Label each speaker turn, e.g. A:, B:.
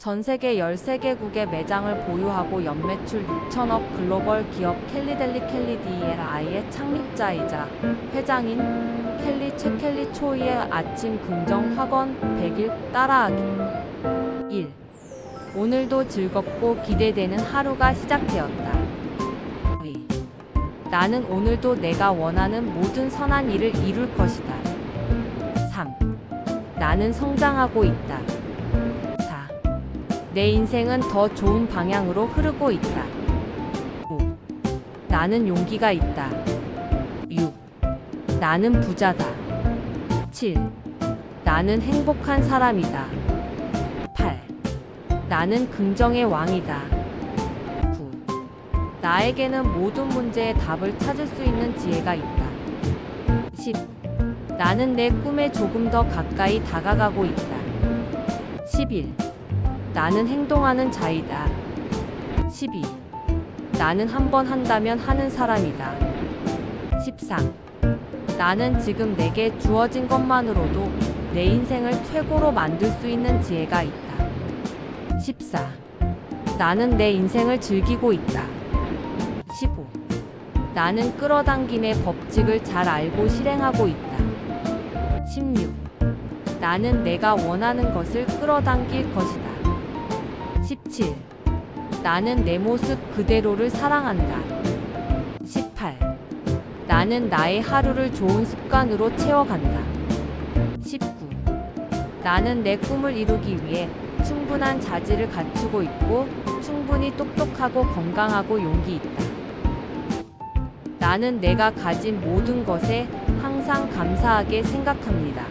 A: 전 세계 13개국의 매장을 보유하고 연매출 6천억 글로벌 기업 켈리델리 켈리DELI의 창립자이자 회장인 켈리 최켈리 초이의 아침 긍정 학원 100일 따라하기 1. 오늘도 즐겁고 기대되는 하루가 시작되었다. 2. 나는 오늘도 내가 원하는 모든 선한 일을 이룰 것이다. 3. 나는 성장하고 있다. 4. 내 인생은 더 좋은 방향으로 흐르고 있다. 5. 나는 용기가 있다. 6. 나는 부자다. 7. 나는 행복한 사람이다. 8. 나는 긍정의 왕이다. 9. 나에게는 모든 문제의 답을 찾을 수 있는 지혜가 있다. 10. 나는 내 꿈에 조금 더 가까이 다가가고 있다. 11. 나는 행동하는 자이다. 12. 나는 한 번 한다면 하는 사람이다. 13. 나는 지금 내게 주어진 것만으로도 내 인생을 최고로 만들 수 있는 지혜가 있다. 14. 나는 내 인생을 즐기고 있다. 15. 나는 끌어당김의 법칙을 잘 알고 실행하고 있다. 16. 나는 내가 원하는 것을 끌어당길 것이다. 17. 나는 내 모습 그대로를 사랑한다. 18. 나는 나의 하루를 좋은 습관으로 채워간다. 19. 나는 내 꿈을 이루기 위해 충분한 자질을 갖추고 있고 충분히 똑똑하고 건강하고 용기 있다. 나는 내가 가진 모든 것에 항상 감사하게 생각합니다.